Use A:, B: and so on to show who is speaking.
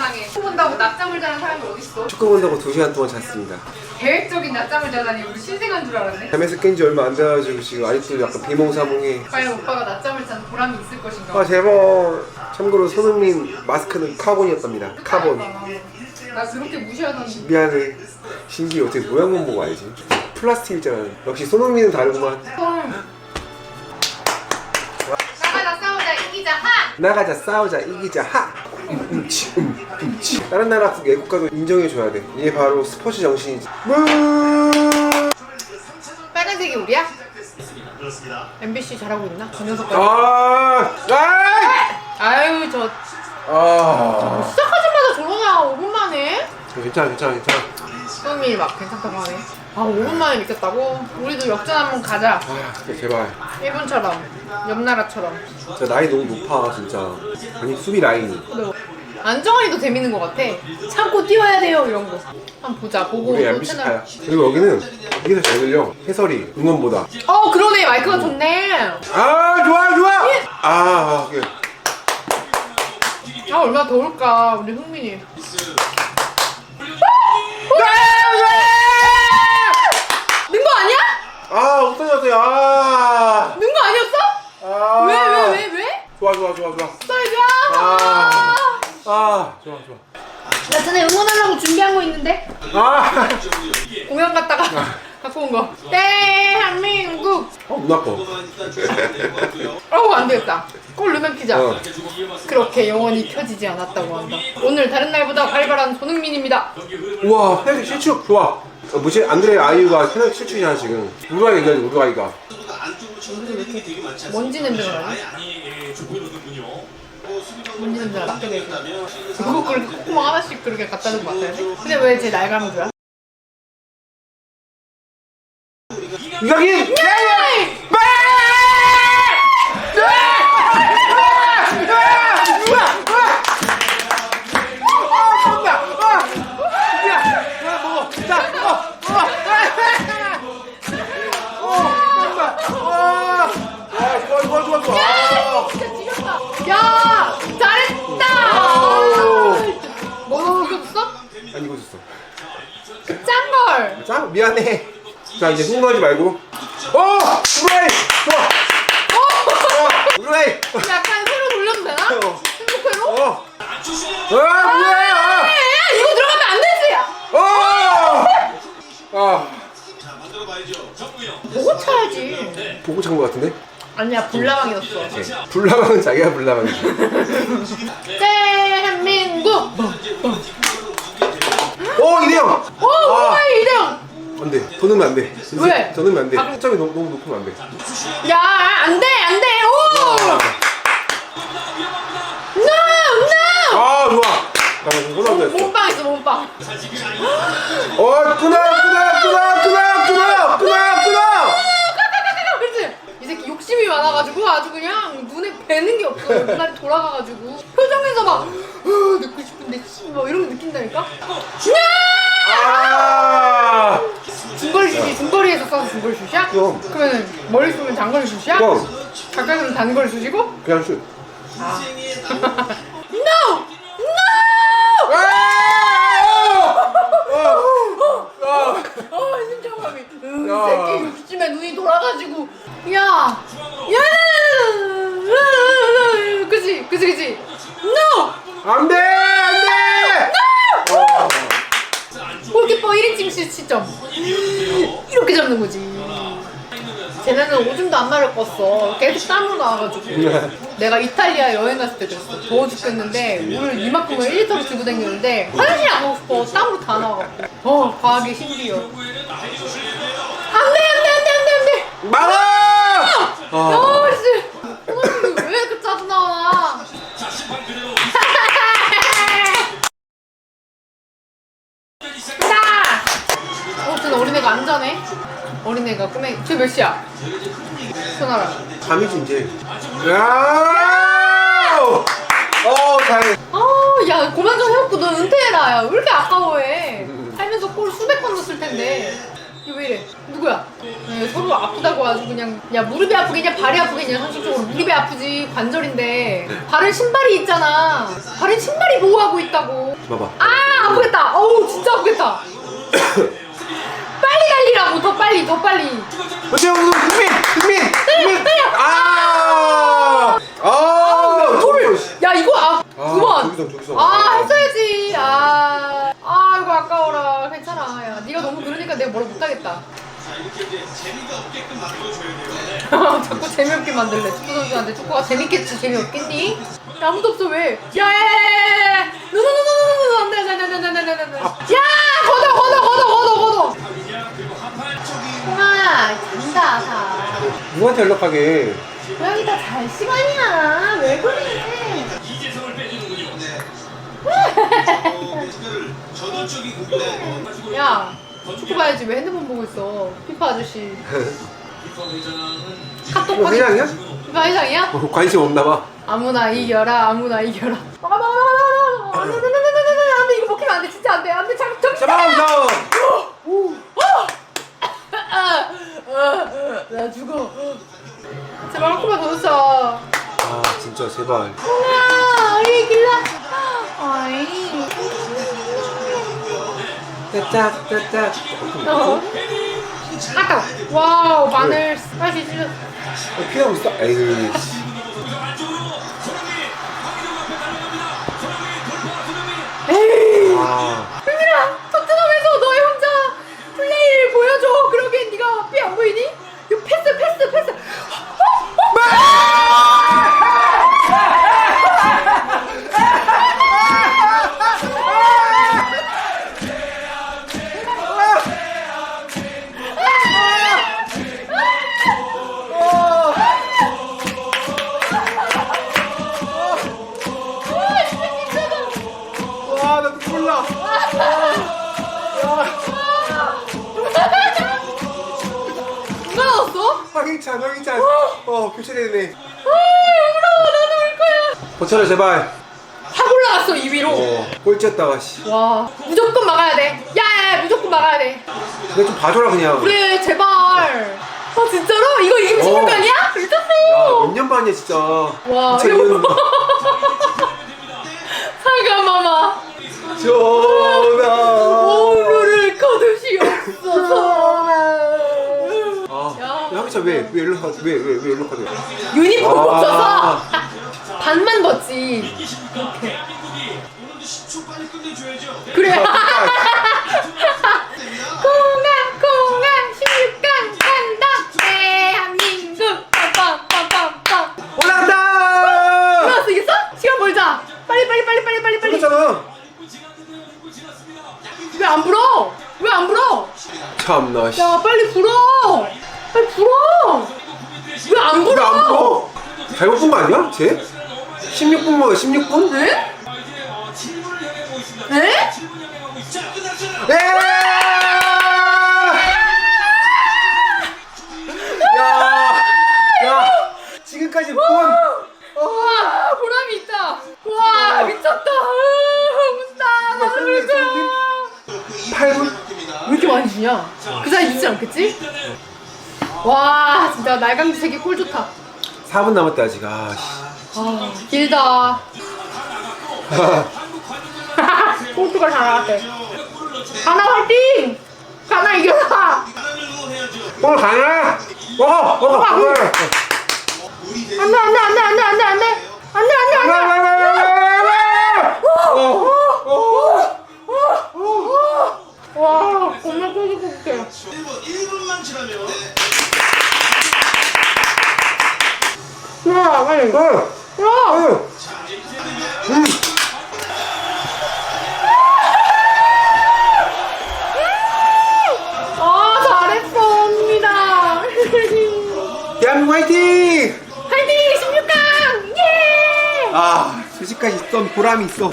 A: 세상에 축구 본다고 낮잠을 자는 사람이 어딨어
B: 축구 본다고 2시간 동안 잤습니다.
A: 계획적인 낮잠을 자다니 우리 신생한 줄 알았네
B: 잠에서 깬 지 얼마 안 돼가지고 지금 아직도 약간 비몽사몽해.
A: 과연 오빠가 낮잠을 잔 보람이 있을 것인가
B: 아 제발. 참고로 손흥민 마스크는 카본이었답니다. 카본.
A: 나 그렇게 무시하던
B: 미안해. 신기 어떻게 모양만 보고 알지? 플라스틱이잖아. 역시 손흥민은 다르구만.
A: 나가자 싸우자 이기자 하!
B: 나가자 싸우자 이기자 하. 음치 음, 음치. 다른 나라 애국가도 인정해줘야 돼. 이게 바로 스포츠 정신이지.
A: 빨간색이 우리야? MBC 잘하고 있나? 저 녀석 아,
B: 아,
A: 아유 저
B: 아.
A: 시작하자마자 저러냐 5분 만에
B: 괜찮아, 괜찮아, 괜찮아.
A: 수음이 막 괜찮다고 하네 아 5분 만에 믿겠다고? 우리도 역전 한번 가자
B: 아, 진짜 제발.
A: 일본처럼 옆 나라처럼
B: 진짜 나이 너무 높아, 진짜. 아니 수비 라인이.
A: 근데 안정환이도 재밌는 것 같아 참고 뛰어야 돼요 이런 거 한번 보자 보고
B: 우리
A: 또
B: MBC
A: 채널
B: 파야. 그리고 여기는 이게 더 잘 들려. 해설이 응원보다.
A: 어 그러네 마이크가 좋네
B: 아, 좋아, 좋아. 아, 아, 오케이.
A: 아 얼마나 더울까 우리 흥민이 는 거 아니야?
B: 아, 없어졌어요. 아.
A: 는 거 아니었어?
B: 아.
A: 왜 왜 왜 왜?
B: 좋아, 좋아, 좋아, 좋아.
A: 떨자
B: 아. 아, 좋아, 좋아.
A: 나 전에 응원하려고 준비한 거 있는데
B: 아.
A: 공연 갔다가 갖고 온 거. 대한민국.
B: 어, 눈 아파.
A: 어우 안 되겠다. 골 넣으면 피자.
B: 어.
A: 그렇게 영원히 켜지지 않았다고 한다. 오늘 다른 날보다 활발한 손흥민입니다.
B: 우와, 페널티 실축 좋아. 어, 뭐지? 안드레 아이유가 페널티 실축이잖아 지금. 우루과이 얘기하지 우루과이가.
A: 먼지 냄새가 나네. 먼지 냄새가 나 게 되고. 그거 그렇게 콧구멍 하나씩 그렇게 갖다 맡아야 돼? 근데 왜 제 날감을 줘야?
B: 이강인! 미안해 자 이제 흥분하지 말고 어! 우루과이! 좋아! 좋아! 우루과이!
A: 약간 새로 돌려도 되나?
B: 어.
A: 행복회로?
B: 어! 아 뭐야!
A: 야, 이거 들어가면 안 되지!
B: 어! 아
A: 보고 차야지.
B: 보고 찬거 같은데?
A: 아니야, 불나방이었어.
B: 불나방은 자기가 불나방이지
A: 대한민국!
B: 어 이대영!
A: 오, 오마이 이대영!
B: 안돼 더 넣으면 안돼
A: 왜?
B: 더 넣으면 안 돼
A: 아,
B: 점이 너무, 너무 높으면 안 돼
A: 야, 안 돼, 안 돼! 오! No,
B: 아 좋아 이거
A: no!
B: 나오겠어
A: 몸빵 있어, 몸빵.
B: 어 끊어 끊어 끊어 끊어 끊어 끊어 끊어
A: 그렇지? 이 새끼 욕심이 많아가지고 아주 그냥 눈에 뵈는 게 없어. 눈알이 돌아가가지고. 표정에서 막, 으, 넣고 싶은데, 씨, 뭐 이런 거 느낀다니까? 야!
B: 아
A: 쏴서 중거리 슛이야?
B: 그럼.
A: 그러면 멀리 쏘면 장거리 슛이야?
B: 그럼
A: 가까이 쏘면 단거리 슛이고?
B: 그냥 슛
A: 아. no! no!
B: 아!
A: 아, 심장감이. 으, 이
B: 야.
A: 새끼 욕심에 눈이 돌아가지고. 야! 야! 그치, 그치, 그치. no!
B: 안 돼 안 돼
A: 골키퍼 1인칭 시- 시 점. 이렇게 잡는 거지. 쟤네는 오줌도 안 마를 껐어. 계속 땀으로 나와가지고. 내가 이탈리아 여행 갔을 때 그랬어. 더워 죽겠는데 물을 이만큼을 1리터로 들고 다니는데 화장실 안 가고 싶어. 땀으로 다 나와갖고. 어, 과하게 신기해. 안 돼, 안 돼, 안 돼, 안 돼, 안 돼.
B: 막아 아,
A: 야, 씨. 왜 이렇게 짜증 나와? 자! 어, 쟤는 어린애가 안전해. 어린애가 꿈에. 쟤몇 시야? 소나라.
B: 잠이지 이제 야! 어 잘해
A: 아, 야, 그만 좀 해먹고 너 은퇴해라. 야, 왜 이렇게 아까워해? 살면서 골 수백 번 넣었을 텐데. 이거 왜 이래? 누구야? 네, 서로 아프다고 아주 그냥 야 무릎이 아프겠냐 발이 아프겠냐 상식적으로 무릎이 아프지 관절인데 발은 신발이 있잖아 발은 신발이 보호하고 있다고
B: 봐봐.
A: 아 아프겠다 어우 진짜 아프겠다 빨리 달리라고. 더 빨리 더 빨리.
B: 어때요, 국민, 국민, 국민. 아, 아,
A: 야, 돌을 야 이거 아
B: 아,
A: 그만
B: 저기서, 저기서.
A: 아 했어야지. 아, 아 이거 아까워라. 괜찮아. 야 네가 너무 그러니까 내가 뭐라 못하겠다. 자꾸 재미없게 만들래. 축구 선수한테 축구가 재밌겠지 재미없겠니? 야, 아무도 없어. 왜? 야야야야야야 노노노노노노 안돼 안돼 안돼 안돼 안돼 안돼 야 걷어 잔다 다.
B: 누구한테 연락하게?
A: 고양이 다 잘 시간이야. 왜 그래 야 축구 봐야지? 왜 핸드폰 보고 있어? 피파 아저씨. 카톡
B: 뭐
A: 확인
B: 회장이야?
A: 피파 회장이야?
B: 어, 관심 없나 봐.
A: 아무나 이겨라 아무나 이겨라. 안돼 안돼 안돼 제발. 홍아 우리 이길라 아이
B: 따짝, 따짝.
A: 어. 아까 와우 마늘 스파이시 찔러
B: 어, 피하고 있어. 에이. 씨.
A: 에이
B: 아,
A: 흥민아 토트넘에서 너의 혼자 플레이를 보여줘 그러기엔 네가 앞이 안 보이니?
B: 황희찬, 황희찬. 어, 교체되네.
A: 울 거야
B: 버텨라, 제발.
A: 확 올라갔어 2위로
B: 어, 꼴찌였다가, 씨.
A: 와 무조건 막아야 돼 야야 무조건 막아야 돼
B: 이거 좀 봐줘라, 그냥.
A: 그래 제발 아 진짜로? 이거 이기면
B: 어.
A: 16강이야?
B: 야,
A: 미쳤어
B: 몇년 반이야, 진짜.
A: 와, 이거. 사과마마
B: 전 왜? 왜 일로 왜? 왜? 왜 일로 가세요?
A: 유니폼
B: 아.
A: 없어서 반만 벗지. 그래.
B: 아,
A: 왜안 불어? 왜안 불어?
B: 잘못 본 거 아니야? 쟤? 16분 먹어, 16분?
A: 네? 네?
B: 예! 야! 야! 지금까지 본!
A: 와 보람이 있다 와 미쳤다 으, 웃다 나도
B: 손님,
A: 울 거야
B: 손님. 8분?
A: 왜 이렇게 많이 주냐 그 사이 있지 않겠지? 와 진짜 날강지 색이 꼴 좋다
B: 4분 남았다, 아직. 아, 씨.
A: 아 길다 포르투갈 잘 나갔대 가나 화이팅 가나 이겨라
B: 오늘? 먹어! 먹어!
A: 먹어.
B: 먹어!
A: 안돼 안돼 안돼 안돼 안돼 안돼 안돼 안돼 안돼 와 겁나 쫄깃쫄깃해
C: 1분만 지나면
A: 야 빨리 야아 잘했어 언니다.
B: 대한민국 화이팅!
A: 화이팅! 16강! 예!
B: 아, 솔직까지 있던 보람이 있어.